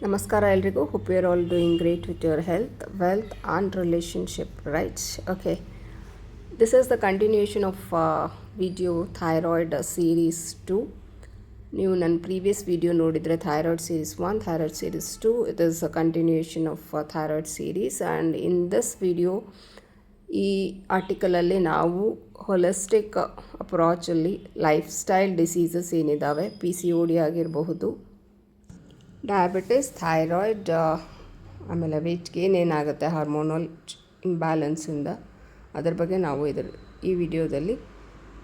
ನಮಸ್ಕಾರ ಎಲ್ರಿಗೂ. Hope you are all doing great with your health wealth and relationship rights okay this is the continuation of video thyroid series two ನೀವು ನನ್ನ previous video ನೋಡಿದರೆ thyroid series one thyroid series two it is a continuation of thyroid series and in this video ಈ ಆರ್ಟಿಕಲಲ್ಲಿ ನಾವು holistic ಅಪ್ರಾಚಲ್ಲಿ life style diseases ಏನಿದ್ದಾವೆ P C O D ಆಗಿರಬಹುದು diabetes thyroid ಆಮೇಲೆ ವೆಯ್ಟ್ ಗೇನ್ ಏನಾಗುತ್ತೆ? Hormonal ಇಂಬ್ಯಾಲೆನ್ಸಿಂದ ಅದ್ರ ಬಗ್ಗೆ ನಾವು ಇದರ, ಈ ವಿಡಿಯೋದಲ್ಲಿ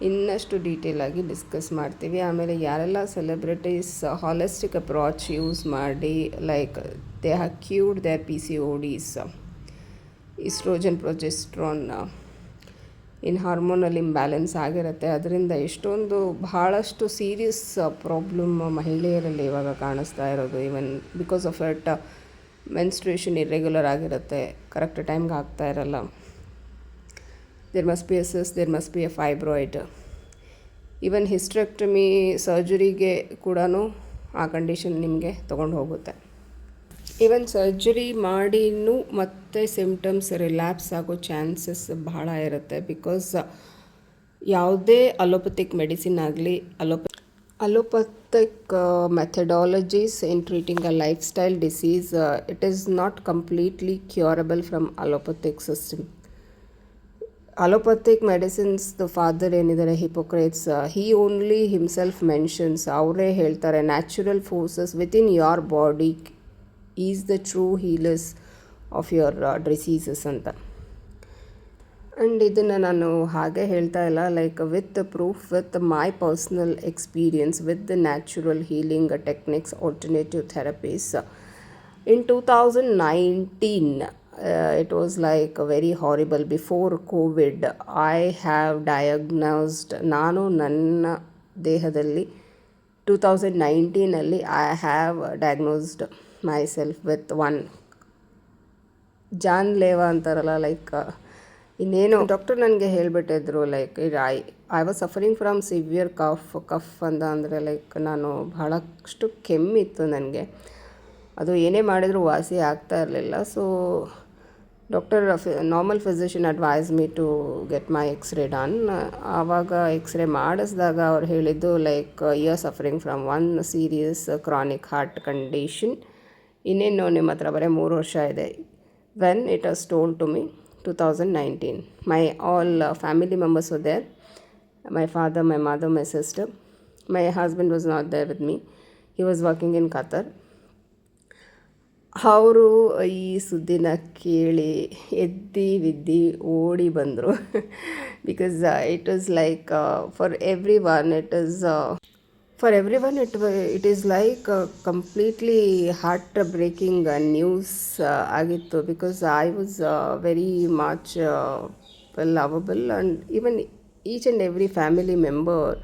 ಇನ್ನಷ್ಟು ಡೀಟೇಲಾಗಿ ಡಿಸ್ಕಸ್ ಮಾಡ್ತೀವಿ. ಆಮೇಲೆ ಯಾರೆಲ್ಲ ಸೆಲೆಬ್ರಿಟೀಸ್ ಹಾಲಿಸ್ಟಿಕ್ ಅಪ್ರಾಚ್ ಯೂಸ್ ಮಾಡಿ like they have cured they P C O D's oestrogen progesterone in hormonal imbalance ಆಗಿರುತ್ತೆ. ಅದರಿಂದ ಎಷ್ಟೊಂದು ಬಹಳಷ್ಟು ಸೀರಿಯಸ್ ಪ್ರಾಬ್ಲಮ್ ಮಹಿಳೆಯರಲ್ಲಿ ಇವಾಗ ಕಾಣಿಸ್ತಾ ಇರೋದು. Even because of at menstruation irregular ಆಗಿರುತ್ತೆ. ಕರೆಕ್ಟ್ ಟೈಮ್ಗೆ ಆಗ್ತಾ ಇರಲ್ಲ. There must be S S there must be a fibroid even hysterectomy ಸರ್ಜರಿಗೆ ಕೂಡ ಆ ಕಂಡೀಷನ್ ನಿಮಗೆ ತೊಗೊಂಡು ಹೋಗುತ್ತೆ. ಈವನ್ ಸರ್ಜರಿ ಮಾಡಿನೂ ಮತ್ತೆ ಸಿಮ್ಟಮ್ಸ್ ರಿಲ್ಯಾಪ್ಸ್ ಆಗೋ ಚಾನ್ಸಸ್ ಬಹಳ ಇರುತ್ತೆ ಬಿಕಾಸ್ ಯಾವುದೇ ಅಲೋಪತಿಕ್ ಮೆಡಿಸಿನ್ ಆಗಲಿ ಅಲೋಪ allopathic methodologies in treating a lifestyle disease it is not completely curable from allopathic system allopathic medicines the father ಏನಿದ್ದಾರೆ Hippocrates he only himself mentions ಅವರೇ ಹೇಳ್ತಾರೆ natural forces within your body is the true healers of your diseases ಅಂತ. And ಇದನ್ನು ನಾನು ಹಾಗೆ ಹೇಳ್ತಾ ಇಲ್ಲ like with proof with my personal experience with the natural healing techniques alternative therapies in two thousand nineteen it was like very horrible before COVID I have diagnosed ನಾನು ನನ್ನ ದೇಹದಲ್ಲಿ two thousand ನೈನ್ಟೀನಲ್ಲಿ I have diagnosed myself with one John ಲೇವಾ ಅಂತಾರಲ್ಲ like ಇನ್ನೇನು doctor ನನಗೆ ಹೇಳಿಬಿಟ್ಟಿದ್ರು like I I was suffering from severe cough cough ಅಂತ ಅಂದರೆ like ನಾನು ಬಹಳಷ್ಟು ಕೆಮ್ಮಿತ್ತು ನನಗೆ. ಅದು ಏನೇ ಮಾಡಿದರೂ ವಾಸಿ ಆಗ್ತಾ ಇರಲಿಲ್ಲ. So doctor normal physician advise me to get my X-ray done ಆವಾಗ ಎಕ್ಸ್ರೇ ಮಾಡಿಸಿದಾಗ ಅವ್ರು ಹೇಳಿದ್ದು like you are suffering from one serious chronic heart condition ಇನ್ನೇನು ನಿಮ್ಮ ಹತ್ರ ಬರೀ ಮೂರು ವರ್ಷ ಇದೆ. When it was told to me two thousand nineteen my all family members there my father my mother my sister my husband was not there with me he was working in Qatar ಅವರು ಈ ಸುದ್ದಿನ ಕೇಳಿ ಎದ್ದಿ ವಿದ್ದಿ ಓಡಿ ಬಂದರು. Because it is like for everyone it is for everyone it it is like completely heartbreaking news ಆಗಿತ್ತು. Because I was very much lovable and even each and every family member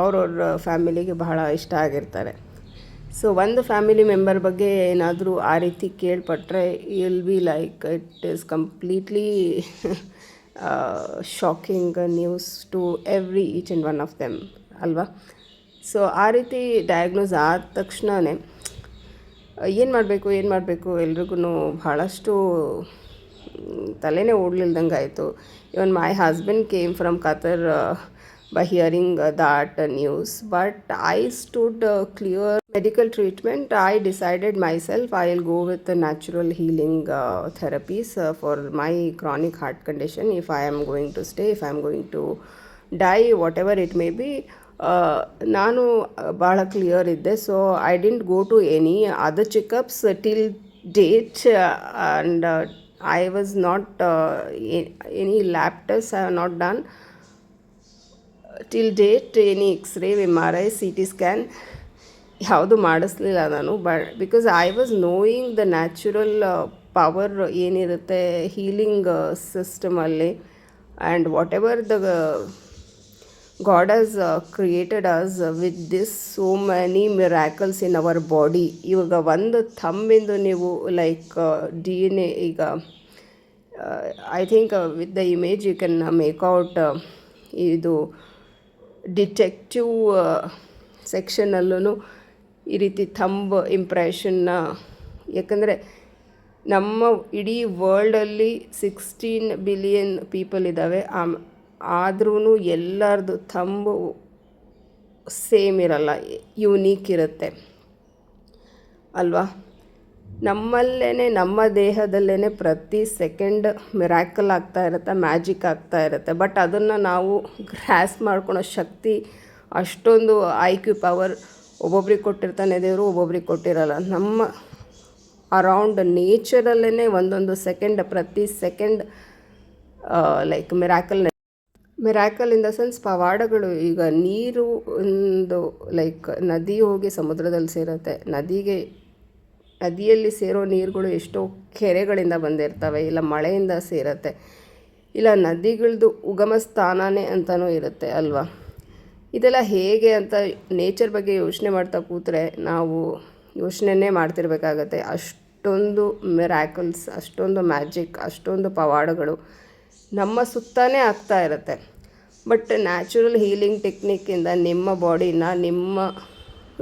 ಅವ್ರವ್ರ ಫ್ಯಾಮಿಲಿಗೆ ಬಹಳ ಇಷ್ಟ ಆಗಿರ್ತಾರೆ. ಸೊ ಒಂದು family member ಬಗ್ಗೆ ಏನಾದರೂ ಆ ರೀತಿ ಕೇಳ್ಪಟ್ರೆ will be like it is completely shocking news to every each and one of them ಅಲ್ವಾ ಸೊ ಆ ರೀತಿ ಡಯಾಗ್ನೋಸ್ ಆದ ತಕ್ಷಣವೇ ಏನು ಮಾಡಬೇಕು ಏನು ಮಾಡಬೇಕು ಎಲ್ರಿಗೂ ಭಾಳಷ್ಟು ತಲೆನೇ ಓಡ್ಲಿಲ್ದಂಗೆ ಆಯಿತು even my husband came from Qatar by hearing that news but I stood clear medical treatment I decided treatment i decided myself i'll go with the natural healing my my chronic heart condition if i am going to stay if i am going to die whatever it may be ನಾನು ಭಾಳ clear ಇದ್ದೆ. So I didn't go to any other checkups till date and I was not any lab test I not done till date any X-ray M R I C T scan ಯಾವುದು ಮಾಡಿಸ್ಲಿಲ್ಲ ನಾನು. But because I was knowing the natural power ಏನಿರುತ್ತೆ healing ಸಿಸ್ಟಮಲ್ಲಿ and whatever the God has created us with this so many miracles in our body ಇವಾಗ ಒಂದು ಥಮ್ಮಿಂದು ನೀವು like D N A ಈಗ I think with the image you can make out ಇದು detective ಸೆಕ್ಷನಲ್ಲೂ ಈ ರೀತಿ ಥಂಬ್ ಇಂಪ್ರೆಷನ್ನ ಯಾಕಂದರೆ ನಮ್ಮ ಇಡೀ ವರ್ಲ್ಡಲ್ಲಿ ಸಿಕ್ಸ್ಟೀನ್ ಬಿಲಿಯನ್ ಪೀಪಲ್ ಇದ್ದಾವೆ ಆದ್ರೂ ಎಲ್ಲರದು ತಂಬು ಸೇಮ್ ಇರಲ್ಲ ಯುನೀಕ್ ಇರುತ್ತೆ. ಅಲ್ವಾ? ನಮ್ಮಲ್ಲೇ ನಮ್ಮ ದೇಹದಲ್ಲೇ ಪ್ರತಿ ಸೆಕೆಂಡ್ ಮಿರಾಕಲ್ ಆಗ್ತಾ ಇರುತ್ತೆ ಮ್ಯಾಜಿಕ್ ಆಗ್ತಾ ಇರುತ್ತೆ. ಬಟ್ ಅದನ್ನು ನಾವು ಗ್ರ್ಯಾಸ್ ಮಾಡ್ಕೊಳೋ ಶಕ್ತಿ ಅಷ್ಟೊಂದು ಐ ಕ್ಯೂ ಪವರ್ ಒಬ್ಬೊಬ್ರಿಗೆ ಕೊಟ್ಟಿರ್ತಾನೆ ದೇವರು, ಒಬ್ಬೊಬ್ರಿಗೆ ಕೊಟ್ಟಿರಲ್ಲ. ನಮ್ಮ ಅರೌಂಡ್ ನೇಚರಲ್ಲೇ ಒಂದೊಂದು ಸೆಕೆಂಡ್ ಪ್ರತಿ second like miracle miracle in the sense ಪವಾಡಗಳು ಈಗ ನೀರು ಒಂದು ಲೈಕ್ ನದಿ ಹೋಗಿ ಸಮುದ್ರದಲ್ಲಿ ಸೇರುತ್ತೆ. ನದಿಗೆ, ನದಿಯಲ್ಲಿ ಸೇರೋ ನೀರುಗಳು ಎಷ್ಟೋ ಕೆರೆಗಳಿಂದ ಬಂದಿರ್ತವೆ, ಇಲ್ಲ ಮಳೆಯಿಂದ ಸೇರುತ್ತೆ, ಇಲ್ಲ ನದಿಗಳದ್ದು ಉಗಮ ಸ್ಥಾನವೇ ಅಂತಲೂ ಇರುತ್ತೆ ಅಲ್ವಾ? ಇದೆಲ್ಲ ಹೇಗೆ ಅಂತ ನೇಚರ್ ಬಗ್ಗೆ ಯೋಚನೆ ಮಾಡ್ತಾ ಕೂತ್ರೆ ನಾವು ಯೋಚನೆನೇ ಮಾಡ್ತಿರ್ಬೇಕಾಗತ್ತೆ. ಅಷ್ಟೊಂದು ಮಿರಾಕಲ್ಸ್ ಅಷ್ಟೊಂದು ಮ್ಯಾಜಿಕ್ ಅಷ್ಟೊಂದು ಪವಾಡಗಳು ನಮ್ಮ ಸುತ್ತಾನೇ ಆಗ್ತಾ ಇರುತ್ತೆ. ಬಟ್ ನ್ಯಾಚುರಲ್ ಹೀಲಿಂಗ್ ಟೆಕ್ನಿಕ್ಕಿಂದ ನಿಮ್ಮ ಬಾಡಿನ ನಿಮ್ಮ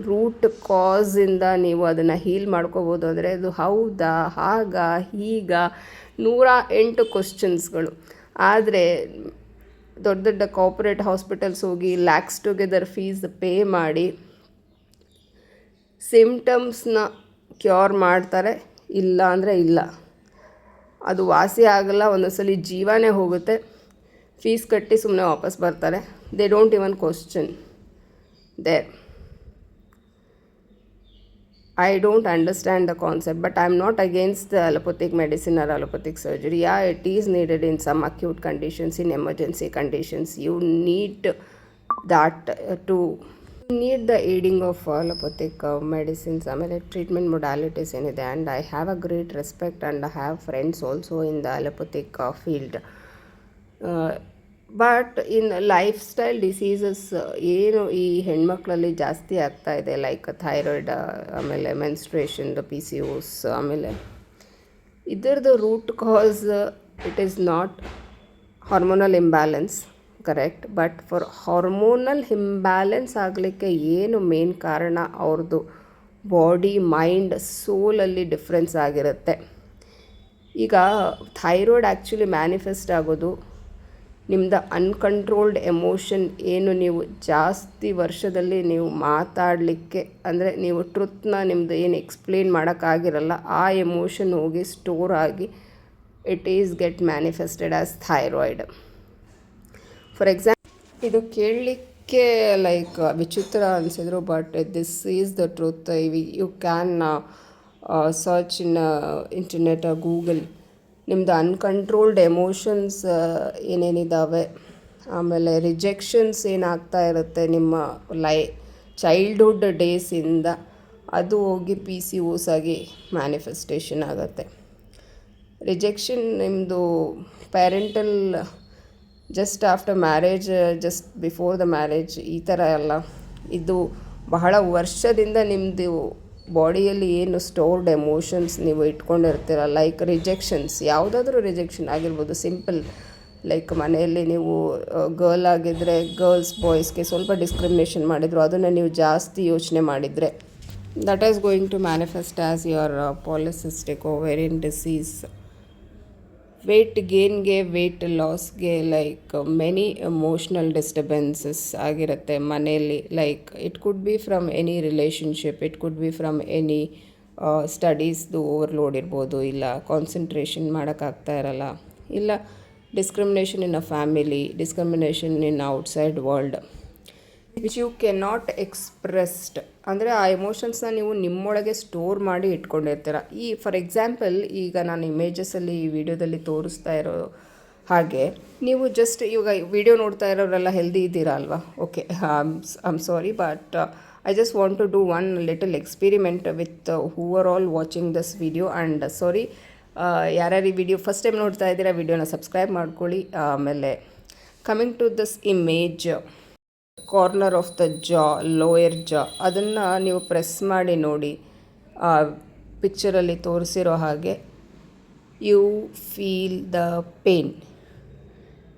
ರೂಟ್ ಕಾಸಿಂದ ನೀವು ಅದನ್ನು ಹೀಲ್ ಮಾಡ್ಕೋಬೋದು ಅಂದರೆ ಅದು ಹೌದಾ ಆಗ ಹೀಗ? ನೂರ ಎಂಟು ಕ್ವಶನ್ಸ್ಗಳು ಆದರೆ ದೊಡ್ಡ ದೊಡ್ಡ ಕಾರ್ಪೊರೇಟ್ ಹಾಸ್ಪಿಟಲ್ಸ್ ಹೋಗಿ ಲ್ಯಾಕ್ಸ್ ಟುಗೆದರ್ ಫೀಸ್ ಪೇ ಮಾಡಿ ಸಿಮ್ಟಮ್ಸ್ನ ಕ್ಯೂರ್ ಮಾಡ್ತಾರೆ. ಇಲ್ಲ ಅಂದರೆ ಇಲ್ಲ. ಅದು ವಾಸಿ ಆಗಲ್ಲ, ಒಂದೊಂದ್ಸಲ ಜೀವನೇ ಹೋಗುತ್ತೆ. ಫೀಸ್ ಕಟ್ಟಿ ಸುಮ್ಮನೆ ವಾಪಸ್ ಬರ್ತಾರೆ. They don't even question they I don't understand the concept but I am not against the allopathic medicine or allopathic surgery yeah it is needed in some acute conditions in emergency conditions you need that to need the aiding of allopathic medicines ಆಮೇಲೆ treatment modalities ಏನಿದೆ. And I have a great respect and I have friends also in the allopathic field but in lifestyle diseases ಏನು ಈ ಹೆಣ್ಮಕ್ಳಲ್ಲಿ ಜಾಸ್ತಿ ಆಗ್ತಾ ಇದೆ like thyroid ಆಮೇಲೆ menstruation P C O S ಆಮೇಲೆ ಇದರದ್ದು root cause it is not hormonal imbalance correct but for hormonal imbalance ಆಗಲಿಕ್ಕೆ ಏನು ಮೇನ್ ಕಾರಣ? ಅವ್ರದ್ದು ಬಾಡಿ ಮೈಂಡ್ ಸೋಲಲ್ಲಿ ಡಿಫ್ರೆನ್ಸ್ ಆಗಿರುತ್ತೆ. ಈಗ ಥೈರಾಯ್ಡ್ ಆ್ಯಕ್ಚುಲಿ ಮ್ಯಾನಿಫೆಸ್ಟ್ ಆಗೋದು. ನಿಮ್ದು ಅನ್ಕಂಟ್ರೋಲ್ಡ್ ಎಮೋಷನ್ ಏನು ನೀವು ಜಾಸ್ತಿ ವರ್ಷದಲ್ಲಿ ನೀವು ಮಾತಾಡಲಿಕ್ಕೆ, ಅಂದರೆ ನೀವು ಟ್ರುತ್ನ ನಿಮ್ಮದು ಏನು ಎಕ್ಸ್ಪ್ಲೇನ್ ಮಾಡೋಕ್ಕಾಗಿರಲ್ಲ ಆ ಎಮೋಷನ್ ಹೋಗಿ ಸ್ಟೋರ್ ಆಗಿ it is get manifested as thyroid for example ಇದು ಕೇಳಲಿಕ್ಕೆ ಲೈಕ್ ವಿಚಿತ್ರ ಅನಿಸಿದ್ರು but this is the truth you can search in internet Google ನಿಮ್ಮದು ಅನ್ಕಂಟ್ರೋಲ್ಡ್ ಎಮೋಷನ್ಸ್ ಏನೇನಿದ್ದಾವೆ ಆಮೇಲೆ ರಿಜೆಕ್ಷನ್ಸ್ ಏನಾಗ್ತಾ ಇರುತ್ತೆ ನಿಮ್ಮ ಲೈ ಚೈಲ್ಡ್ಹುಡ್ ಡೇಸಿಂದ ಅದು ಹೋಗಿ ಪಿ ಸಿ ಓಸ್ ಆಗಿ ಮ್ಯಾನಿಫೆಸ್ಟೇಷನ್ ಆಗುತ್ತೆ. ರಿಜೆಕ್ಷನ್ ನಿಮ್ಮದು parental just after marriage just before the marriage ಈ ಥರ ಎಲ್ಲ. ಇದು ಬಹಳ ವರ್ಷದಿಂದ ನಿಮ್ಮದು ಬಾಡಿಯಲ್ಲಿ ಏನು ಸ್ಟೋರ್ಡ್ ಎಮೋಷನ್ಸ್ ನೀವು ಇಟ್ಕೊಂಡಿರ್ತೀರ ಲೈಕ್ ರಿಜೆಕ್ಷನ್ಸ್ ಯಾವುದಾದ್ರೂ ರಿಜೆಕ್ಷನ್ ಆಗಿರ್ಬೋದು ಸಿಂಪಲ್ ಲೈಕ್ ಮನೆಯಲ್ಲಿ ನೀವು ಗರ್ಲ್ ಆಗಿದ್ದರೆ ಗರ್ಲ್ಸ್ ಬಾಯ್ಸ್ಗೆ ಸ್ವಲ್ಪ ಡಿಸ್ಕ್ರಿಮಿನೇಷನ್ ಮಾಡಿದ್ರು, ಅದನ್ನು ನೀವು ಜಾಸ್ತಿ ಯೋಚನೆ ಮಾಡಿದರೆ? That is going to manifest as your polycystic ovarian disease weight ಗೇನ್ಗೆ weight ಲಾಸ್ಗೆ ಲೈಕ್ ಮೆನಿ ಎಮೋಷ್ನಲ್ ಡಿಸ್ಟರ್ಬೆನ್ಸಸ್ ಆಗಿರುತ್ತೆ ಮನೆಯಲ್ಲಿ. Like it could be from any relationship it could be from any ಸ್ಟಡೀಸ್ದು overload ಇರ್ಬೋದು, ಇಲ್ಲ ಕಾನ್ಸಂಟ್ರೇಷನ್ ಮಾಡೋಕ್ಕಾಗ್ತಾ ಇರಲ್ಲ. ಇಲ್ಲ discrimination in a family discrimination in outside world which you can not expressed ಅಂದರೆ ಆ ಎಮೋಷನ್ಸ್ನ ನೀವು ನಿಮ್ಮೊಳಗೆ ಸ್ಟೋರ್ ಮಾಡಿ ಇಟ್ಕೊಂಡಿರ್ತೀರ. ಈ ಫಾರ್ ಎಕ್ಸಾಂಪಲ್ ಈಗ ನಾನು ಇಮೇಜಸಲ್ಲಿ ಈ ವಿಡಿಯೋದಲ್ಲಿ ತೋರಿಸ್ತಾ ಇರೋ ಹಾಗೆ, ನೀವು ಜಸ್ಟ್ ಇವಾಗ ವಿಡಿಯೋ ನೋಡ್ತಾ ಇರೋರೆಲ್ಲ ಹೆಲ್ದಿ ಇದ್ದೀರಾ ಅಲ್ವಾ? Okay I'm sorry but I just want to do one little experiment with who are all watching this video and sorry ಯಾರ್ಯಾರು ಈ ವಿಡಿಯೋ ಫಸ್ಟ್ ಟೈಮ್ ನೋಡ್ತಾ ಇದ್ದೀರಾ ವಿಡಿಯೋನ ಸಬ್ಸ್ಕ್ರೈಬ್ ಮಾಡ್ಕೊಳ್ಳಿ. ಆಮೇಲೆ coming to this image corner of the jaw lower jaw ಅದನ್ನು ನೀವು press ಮಾಡಿ ನೋಡಿ. ಆ ಪಿಕ್ಚರಲ್ಲಿ ತೋರಿಸಿರೋ ಹಾಗೆ you feel the pain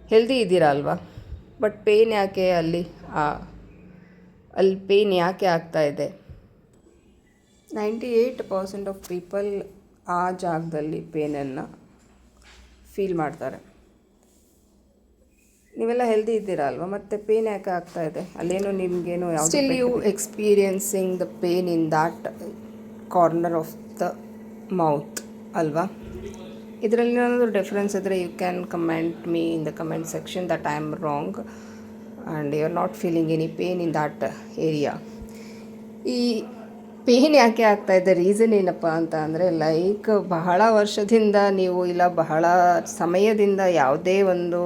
healthy ಇದ್ದೀರಾ ಅಲ್ವಾ? ಬಟ್ ಪೇನ್ ಯಾಕೆ ಅಲ್ಲಿ, ಆ, ಅಲ್ಲಿ ಪೇನ್ ಯಾಕೆ ಆಗ್ತಾ ಇದೆ? Ninety eight percent of people ಆ ಜಾಗದಲ್ಲಿ ಪೇನನ್ನು ಫೀಲ್ ಮಾಡ್ತಾರೆ. ನೀವೆಲ್ಲ ಹೆಲ್ದಿ ಇದ್ದೀರಾ ಅಲ್ವಾ? ಮತ್ತೆ ಪೇನ್ ಯಾಕೆ ಆಗ್ತಾ ಇದೆ? ಅಲ್ಲೇನೋ ನಿಮ್ಗೇನೋ ಯಾವ still you experiencing the pain in that corner of the mouth ಅಲ್ವಾ? ಇದರಲ್ಲಿ ಏನಾದರೂ ಡಿಫ್ರೆನ್ಸ್ ಇದ್ದರೆ you can comment me in the comment section that I am wrong and you are not feeling any pain in that area ಈ pain ಯಾಕೆ ಆಗ್ತಾ ಇದೆ? Reason ಏನಪ್ಪ ಅಂತ ಅಂದರೆ ಲೈಕ್ ಬಹಳ ವರ್ಷದಿಂದ ನೀವು ಇಲ್ಲ ಬಹಳ ಸಮಯದಿಂದ ಯಾವುದೇ ಒಂದು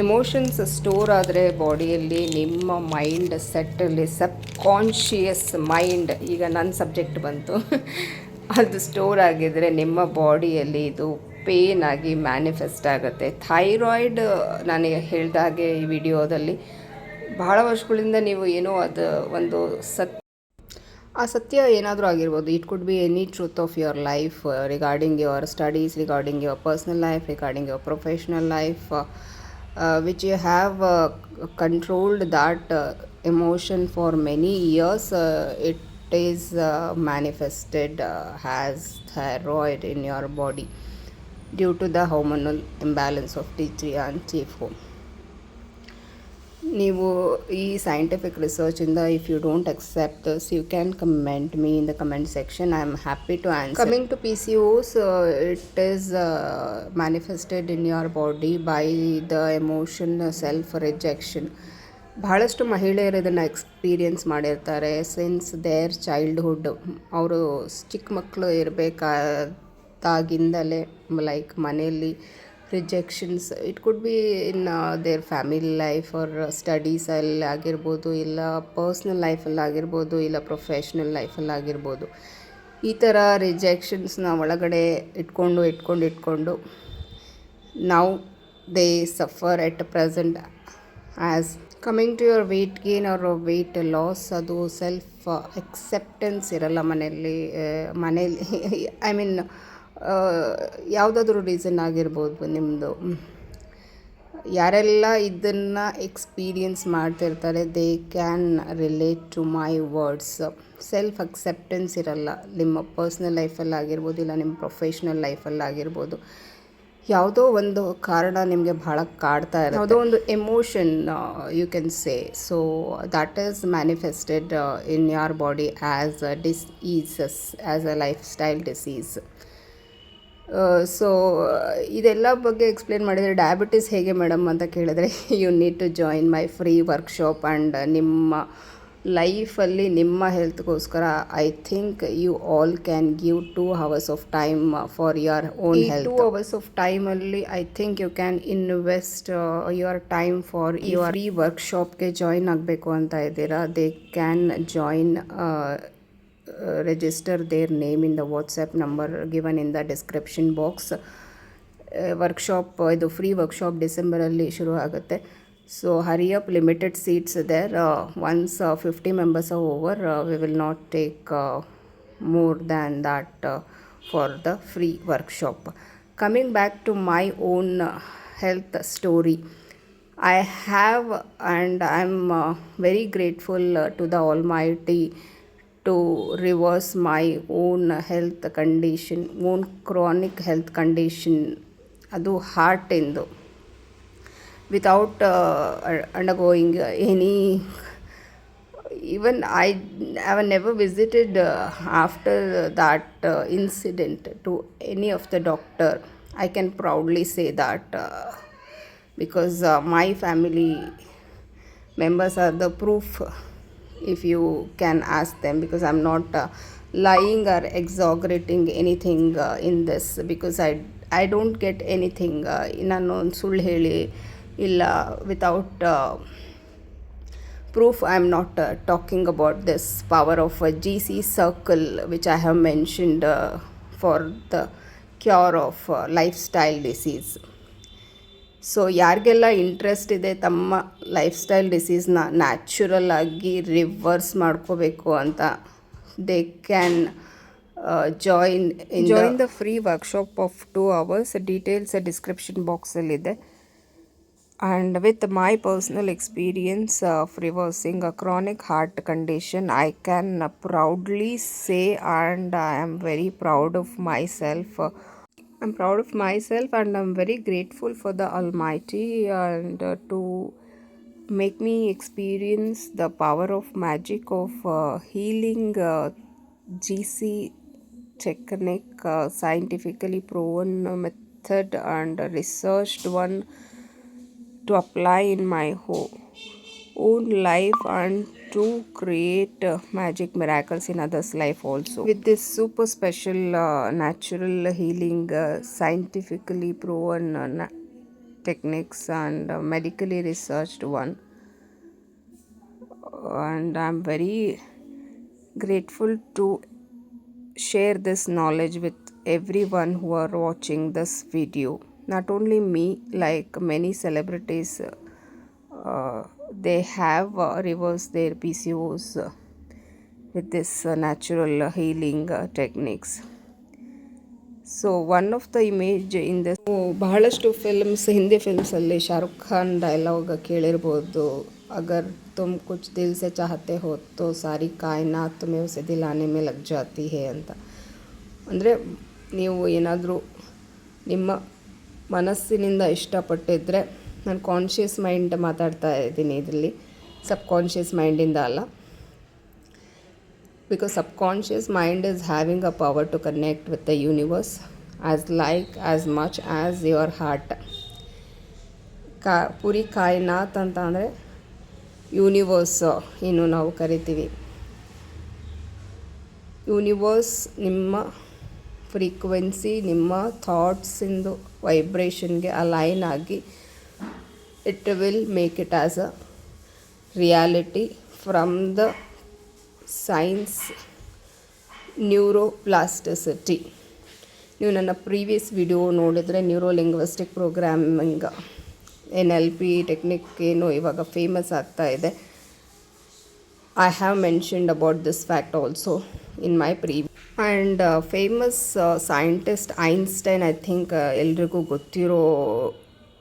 ಎಮೋಷನ್ಸ್ ಸ್ಟೋರ್ ಆದರೆ ಬಾಡಿಯಲ್ಲಿ ನಿಮ್ಮ ಮೈಂಡ್ ಸೆಟ್ಟಲ್ಲಿ ಸಬ್ ಕಾನ್ಷಿಯಸ್ ಮೈಂಡ್ ಈಗ ನನ್ನ ಸಬ್ಜೆಕ್ಟ್ ಬಂತು. ಅದು ಸ್ಟೋರ್ ಆಗಿದ್ದರೆ ನಿಮ್ಮ ಬಾಡಿಯಲ್ಲಿ ಇದು ಪೇನ್ ಆಗಿ ಮ್ಯಾನಿಫೆಸ್ಟ್ ಆಗುತ್ತೆ. ಥೈರಾಯ್ಡ್ ನಾನು ಹೇಳಿದಾಗೆ ಈ ವಿಡಿಯೋದಲ್ಲಿ ಬಹಳ ವರ್ಷಗಳಿಂದ ನೀವು ಏನೋ ಅದು ಒಂದು ಸತ್, ಆ ಸತ್ಯ ಏನಾದರೂ ಆಗಿರ್ಬೋದು. It could be any truth of your life regarding your studies regarding your personal life regarding your professional life Uh, which you have uh, controlled that uh, emotion for many years, it is manifested as thyroid in your body due to the hormonal imbalance of T3 and T4. ನೀವು ಈ scientific ರಿಸರ್ಚಿಂದ if you don't accept thus you can comment me in the comment section I am happy to answer coming to P C O S it is manifested in your body by the emotion self rejection ಬಹಳಷ್ಟು ಮಹಿಳೆಯರು ಇದನ್ನು experience ಮಾಡಿರ್ತಾರೆ. Since their childhood ಅವರು ಚಿಕ್ಕ ಮಕ್ಕಳು ಇರಬೇಕಾದಾಗಿಂದಲೇ like ಮನೆಯಲ್ಲಿ rejections it could be in their family life or ಸ್ಟಡೀಸಲ್ಲಿ ಆಗಿರ್ಬೋದು ಇಲ್ಲ ಪರ್ಸ್ನಲ್ ಲೈಫಲ್ಲಿ ಆಗಿರ್ಬೋದು ಇಲ್ಲ ಪ್ರೊಫೆಷ್ನಲ್ ಲೈಫಲ್ಲಿ ಆಗಿರ್ಬೋದು ಈ ಥರ ರಿಜೆಕ್ಷನ್ಸ್ನ ಒಳಗಡೆ ಇಟ್ಕೊಂಡು ಇಟ್ಕೊಂಡು ಇಟ್ಕೊಂಡು ನಾವು they suffer at present as coming to your weight gain or weight loss ಅದು ಸೆಲ್ಫ್ ಎಕ್ಸೆಪ್ಟೆನ್ಸ್ ಇರಲ್ಲ ಮನೆಯಲ್ಲಿ ಮನೇಲಿ ಐ ಮೀನ್ ಯಾವುದಾದ್ರೂ ರೀಸನ್ ಆಗಿರ್ಬೋದು ನಿಮ್ಮದು ಯಾರೆಲ್ಲ ಇದನ್ನು ಎಕ್ಸ್ಪೀರಿಯನ್ಸ್ ಮಾಡ್ತಿರ್ತಾರೆ they can relate to my words self acceptance ಇರಲ್ಲ. ನಿಮ್ಮ ಪರ್ಸ್ನಲ್ ಲೈಫಲ್ಲಿ ಆಗಿರ್ಬೋದು, ಇಲ್ಲ ನಿಮ್ಮ ಪ್ರೊಫೆಷ್ನಲ್ ಲೈಫಲ್ಲಿ ಆಗಿರ್ಬೋದು. ಯಾವುದೋ ಒಂದು ಕಾರಣ ನಿಮಗೆ ಭಾಳ ಕಾಡ್ತಾ ಇರುತ್ತೆ. ಯಾವುದೋ ಒಂದು emotion you can say so that is manifested in your body as a disease as a lifestyle disease so ಇದೆಲ್ಲ ಬಗ್ಗೆ ಎಕ್ಸ್ಪ್ಲೇನ್ ಮಾಡಿದರೆ ಡಯಾಬಿಟಿಸ್ ಹೇಗೆ ಮೇಡಮ್ ಅಂತ ಕೇಳಿದ್ರೆ you need to join my free workshop and ನಿಮ್ಮ ಲೈಫಲ್ಲಿ ನಿಮ್ಮ ಹೆಲ್ತ್ಗೋಸ್ಕರ I think you all can give two hours of time for your own health two hours of ಟೈಮಲ್ಲಿ I think you can invest your time for your ಈ ವರ್ಕ್ಶಾಪ್ಗೆ join ಆಗಬೇಕು ಅಂತ ಇದ್ದೀರಾ? They can join register their name in the WhatsApp number given in the description box workshop ಇದು free workshop ಡಿಸೆಂಬರಲ್ಲಿ ಶುರು ಆಗುತ್ತೆ so hurry up limited seats there once fifty members over we will not take more than that uh, for the free workshop. Coming back to my own uh, health story, I have and I'm uh, very grateful uh, to the Almighty to reverse my own health condition, own chronic health condition, ಅದು ಹಾರ್ಟಿಂದು without uh, undergoing any even I have never visited uh, after that uh, incident to any of the doctor. I can proudly say that uh, because uh, my family members are the proof. If you can ask them, because I'm not uh, lying or exaggerating anything uh, in this, because I I don't get anything. Uh, ನಾನು ಒಂದು ಸುಳ್ಳು ಹೇಳಿ ಇಲ್ಲ without proof i am not uh, talking about this power of a gc circle which i have mentioned uh, for the cure of uh, lifestyle disease So ಯಾರಿಗೆಲ್ಲ interest ಇದೆ ತಮ್ಮ lifestyle ಡಿಸೀಸ್ನ natural ಆಗಿ reverse ಮಾಡ್ಕೋಬೇಕು ಅಂತ they can join join the free workshop of two hours details description ಬಾಕ್ಸಲ್ಲಿದೆ and with my personal experience of reversing a chronic heart condition i can proudly say and i am very proud of myself i'm proud of myself and i'm very grateful for the almighty and uh, to make me experience the power of magic of uh, healing uh, gc technique uh, scientifically proven method and researched one to apply in my ho- own life and to create uh, magic miracles in others life also. With this super special uh, natural healing uh, scientifically proven uh, techniques and uh, medically researched one. And i'm very grateful to share this knowledge with everyone who are watching this video. Not only me like many celebrities uh, they have uh, reversed their pcos uh, with this uh, natural healing techniques. So one of the image in the ಬಹಳಷ್ಟು films Hindi ಫಿಲ್ಮ್ಸಲ್ಲಿ Shahrukh Khan dialogue ಕೇಳಿರ್ಬೋದು. ಅಗರ್ ತುಮ್ ಕುಚ್ ದಿಲ್ ಸೆ ಚಾಹತೆ ಹೋ ಸಾರಿ ಕಾಯ್ನಾತ್ May use ದಿಲಾನೆ ಮೇಲೆ ಲಗ್ ಜಾತಿ ಹೇ ಅಂತ. ಅಂದರೆ ನೀವು ಏನಾದರೂ ನಿಮ್ಮ ಮನಸ್ಸಿನಿಂದ ಇಷ್ಟಪಟ್ಟಿದ್ದರೆ ನಾನು ಕಾನ್ಷಿಯಸ್ ಮೈಂಡ್ ಮಾತಾಡ್ತಾ ಇದ್ದೀನಿ ಇದರಲ್ಲಿ. ಸಬ್ ಕಾನ್ಷಿಯಸ್ ಮೈಂಡಿಂದ ಅಲ್ಲ. Because subconscious mind is having a power to connect with the universe as like as much as your heart ಕಾ, ಪುರಿ ಕಾಯಿನಾತ್ ಅಂತ ಅಂದರೆ ಯೂನಿವರ್ಸ್ ಏನು ನಾವು ಕರಿತೀವಿ. ಯೂನಿವರ್ಸ್ ನಿಮ್ಮ ಫ್ರೀಕ್ವೆನ್ಸಿ ನಿಮ್ಮ ಥಾಟ್ಸಿಂದು ವೈಬ್ರೇಷನ್ಗೆ ಅಲೈನ್ ಆಗಿ it will make it as a reality from the science neuroplasticity ನೀವು ನನ್ನ ಪ್ರೀವಿಯಸ್ ವಿಡಿಯೋ ನೋಡಿದರೆ neuro linguistic programming N L P technique ಏನು ಇವಾಗ ಫೇಮಸ್ ಆಗ್ತಾ ಇದೆ. I have mentioned about this fact also in my pre and famous scientist Einstein I think ಎಲ್ರಿಗೂ ಗೊತ್ತಿರೋ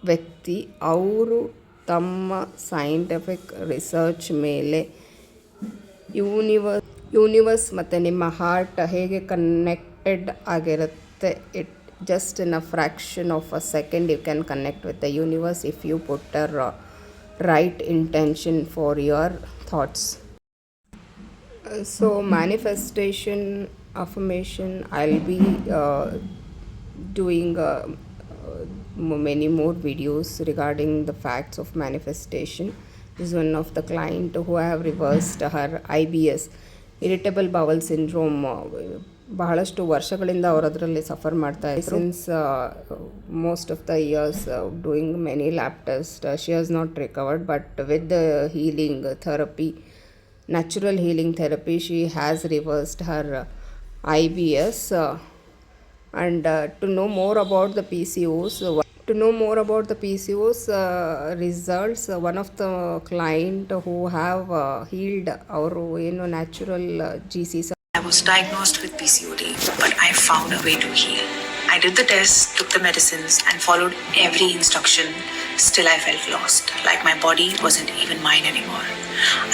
ವ್ಯಕ್ತಿ ಅವರು ತಮ್ಮ ಸೈಂಟಿಫಿಕ್ ರಿಸರ್ಚ್ ಮೇಲೆ ಯೂನಿವರ್ಸ್ ಯೂನಿವರ್ಸ್ ಮತ್ತು ನಿಮ್ಮ ಹಾರ್ಟ್ ಹೇಗೆ ಕನೆಕ್ಟೆಡ್ ಆಗಿರುತ್ತೆ it just in a fraction of a second you can connect with the universe if you put the right intention for your thoughts. So manifestation affirmation I will be uh, many more videos regarding the facts of manifestation. Is one of the client who have reversed her IBS irritable bowel syndrome ಬಹಳಷ್ಟು ವರ್ಷಗಳಿಂದ ಅವರು ಅದರಲ್ಲಿ suffer ಮಾಡ್ತಾ ಇದ್ದಾರೆ since most of the years doing many lab test she has not recovered but with the healing therapy natural healing therapy she has reversed her I B S and uh, to know more about the PCOS, uh, to know more about the PCOS uh, results, uh, one of the client who have uh, healed our you know natural uh, GC I was diagnosed with PCOD, but I found a way to heal. I did the tests, took the medicines, and followed every instruction. Still, I felt lost, like my body wasn't even mine anymore.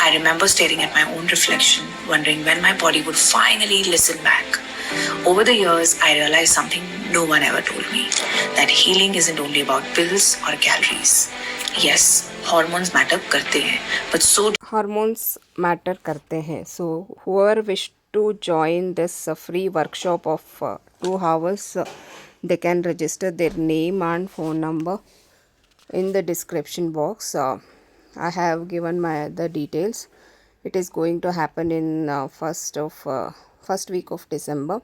I remember staring at my own reflection, wondering when my body would finally listen back. Over the years, I realized something no one ever told me that healing isn't only about pills or calories. Yes, hormones matter karte hai, but so hormones matter karte hai. So whoever wish to join this uh, free workshop of uh, 2 hours uh, they can register their name and phone number in the description box uh, i have given my the details it is going to happen in uh, first of uh, first week of december.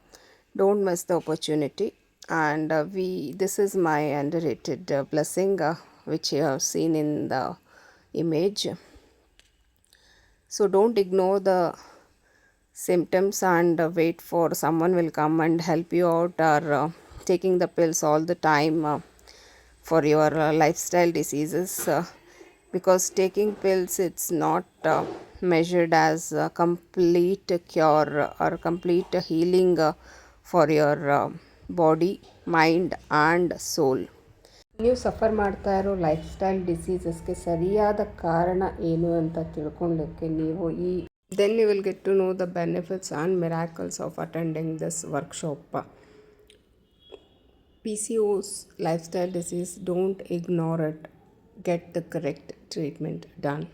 Don't miss the opportunity. And uh, we this is my underrated uh, blessing uh, which you have seen in the image. So don't ignore the symptoms and uh, wait for someone will come and help you out or uh, taking the pills all the time uh, for your uh, lifestyle diseases uh, because taking pills it's not uh, measured as a complete cure or complete healing uh, for your uh, body mind and soul ನೀವು suffer ಮಾಡ್ತಾ ಇರೋ life style ಡಿಸೀಸಸ್ಗೆ ಸರಿಯಾದ ಕಾರಣ ಏನು ಅಂತ ತಿಳ್ಕೊಳ್ಳೋಕ್ಕೆ ನೀವು ಈ then you will get to know the benefits and miracles of attending this workshop PCOS lifestyle disease, don't ignore it. Get the correct treatment done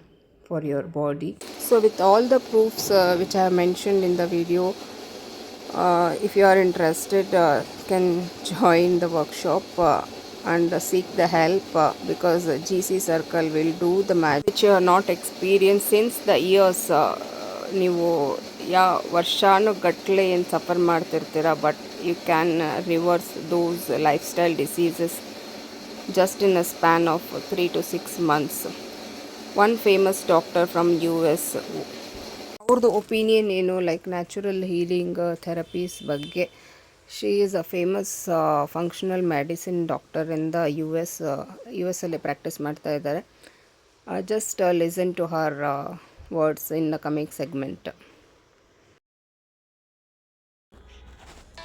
for your body. So, with all the proofs uh, which I have mentioned in the video, uh, if you are interested, uh, can join the workshop uh, and uh, seek the help uh, because uh, GC Circle will do the magic which you are not experienced since the years. Uh, ನೀವು ಯಾ ವರ್ಷಾನುಗಟ್ಟಲೆ ಏನು suffer ಮಾಡ್ತಿರ್ತೀರ but you can reverse those lifestyle diseases just in a span of three to six months one famous doctor from U S ಅವ್ರದ್ದು opinion ಏನು? Like natural healing therapies ಬಗ್ಗೆ. She is a famous functional medicine doctor in the U S U S ಅಲ್ಲಿ practice ಮಾಡ್ತಾ ಇದ್ದಾರೆ. Just listen to her words in the coming segment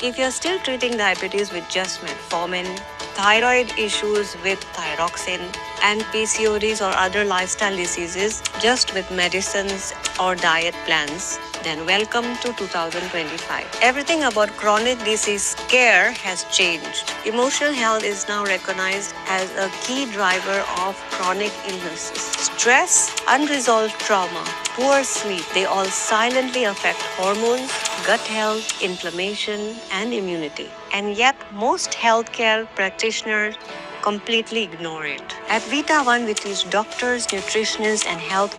If you're still treating diabetes with just metformin, thyroid issues with thyroxine, and PCODs or other lifestyle diseases just with medicines or diet plans, then welcome to 2025. Everything about chronic disease care has changed. Emotional health is now recognized as a key driver of chronic illnesses. Stress, unresolved trauma, poor sleep, they all silently affect hormones, gut health, inflammation, and immunity. And yet, most healthcare practitioners completely ignore it. At Vita One, we teach doctors, nutritionists, and health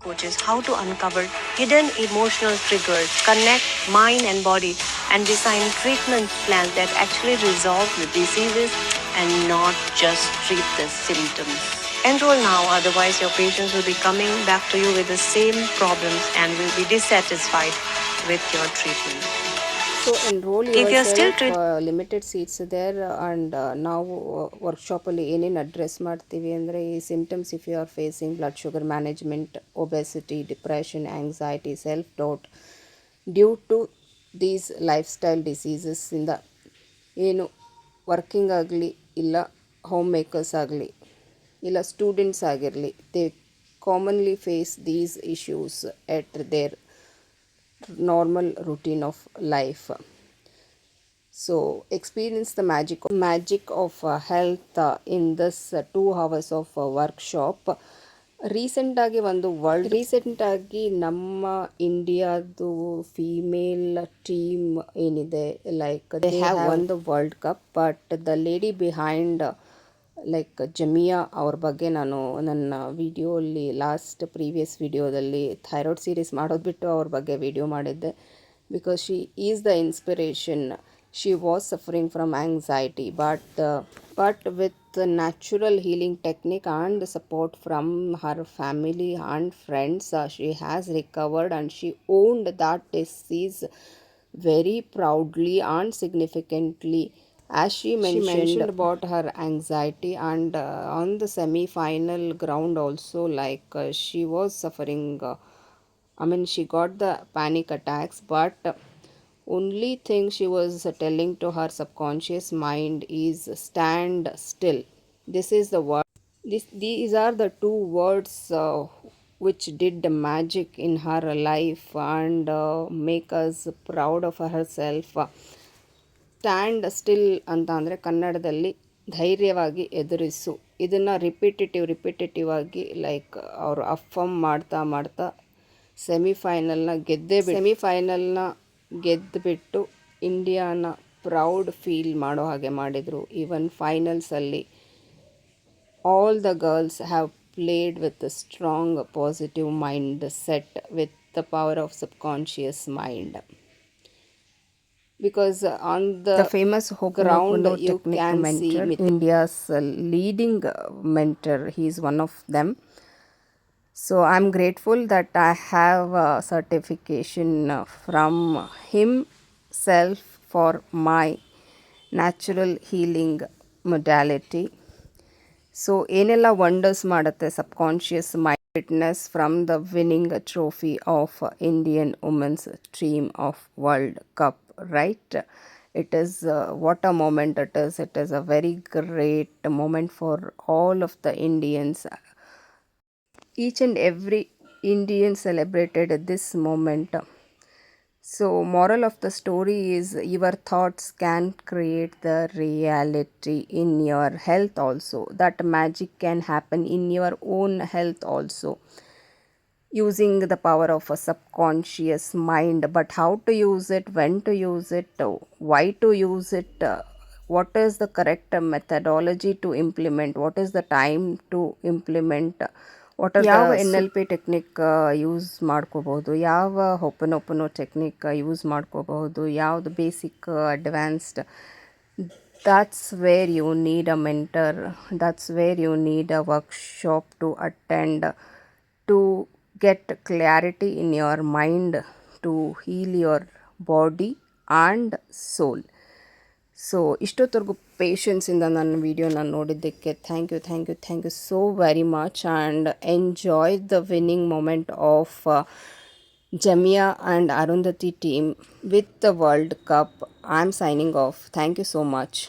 coaches how to uncover hidden emotional triggers, connect mind and body, and design treatment plans that actually resolve the diseases and not just treat the symptoms. Enroll now, otherwise, your patients will be coming back to you with the same problems and will be dissatisfied with your treatment. So enroll limited seats there and ನಾವು ವರ್ಕ್ಶಾಪಲ್ಲಿ ಏನೇನು address ಮಾಡ್ತೀವಿ ಅಂದರೆ ಈ symptoms if you are facing blood sugar management obesity depression anxiety self doubt due to these life style ಡಿಸೀಸಸ್ಸಿಂದ ಏನು working ಆಗಲಿ ಇಲ್ಲ home makers ಆಗಲಿ ಇಲ್ಲ ಸ್ಟೂಡೆಂಟ್ಸ್ ಆಗಿರಲಿ they commonly face these issues at their normal routine of life so experience the magic magic of uh, health uh, in this uh, two hours of uh, workshop ರೀಸೆಂಟಾಗಿ ಒಂದು world ರೀಸೆಂಟಾಗಿ ನಮ್ಮ ಇಂಡಿಯಾದು female team ಏನಿದೆ like they have won the world cup but the lady behind like Jemimah ಅವ್ರ ಬಗ್ಗೆ ನಾನು ನನ್ನ ವಿಡಿಯೋಲ್ಲಿ ಲಾಸ್ಟ್ ಪ್ರೀವಿಯಸ್ ವಿಡಿಯೋದಲ್ಲಿ ಥೈರಾಯ್ಡ್ ಸೀರೀಸ್ ಮಾಡೋದು ಬಿಟ್ಟು ಅವ್ರ ಬಗ್ಗೆ ವಿಡಿಯೋ ಮಾಡಿದ್ದೆ. Because she is the inspiration she was suffering from anxiety but but with natural healing technique and support from her family and friends she has recovered and she owned that disease very proudly and significantly. As she mentioned, about her anxiety and uh, on the semi final ground also like uh, she was suffering uh, i mean she got the panic attacks but only thing she was telling to her subconscious mind is stand still. This is the word this, these are the two words uh, which did the magic in her life and uh, make us proud of herself stand still ಅಂತ ಅಂದರೆ ಕನ್ನಡದಲ್ಲಿ ಧೈರ್ಯವಾಗಿ ಎದುರಿಸು. ಇದನ್ನು repetitive repetitive ಆಗಿ like ಅವರು affirm ಮಾಡ್ತಾ ಮಾಡ್ತಾ ಸೆಮಿಫೈನಲ್ನ ಗೆದ್ದೇ ಸೆಮಿಫೈನಲ್ನ ಗೆದ್ದುಬಿಟ್ಟು ಇಂಡಿಯಾನ ಪ್ರೌಡ್ ಫೀಲ್ ಮಾಡೋ ಹಾಗೆ ಮಾಡಿದರು. Even ಫೈನಲ್ಸಲ್ಲಿ all the girls have played with strong positive mind set with the power of subconscious mind. because on the, famous ground Ho'oponopono you technique can mentor, see india's uh, leading uh, mentor he is one of them so i'm grateful that i have a certification uh, from himself for my natural healing modality so ಏನೆಲ್ಲ wonders ಮಾಡುತ್ತೆ subconscious my fitness from the winning trophy of Indian women's team of world cup Right it is uh, what a moment it is. It is a very great moment for all of the indians. Each and every indian celebrated this moment. So moral of the story is your thoughts can create the reality in your health also. That magic can happen in your own health also using the power of a subconscious mind but how to use it when to use it uh, why to use it uh, what is the correct methodology to implement what is the time to implement what are ಯಾವ N L P technique use ಮಾಡ್ಕೋಬಹುದು ಯಾವ ಹೊಪ್ಪನೊಪ್ಪನೋ technique use ಮಾಡ್ಕೋಬಹುದು ಯಾವುದು basic advanced that's where you need a mentor that's where you need a workshop to attend to get clarity in your mind to heal your body and soul. So ಇಷ್ಟೊತ್ತವರೆಗೂ ಪೇಷನ್ಸಿಂದ ನನ್ನ ವೀಡಿಯೋನ ನೋಡಿದ್ದಕ್ಕೆ thank you thank you thank you so very much and enjoy the winning moment of Jemimah and Arundhati team with the world cup I am signing off thank you so much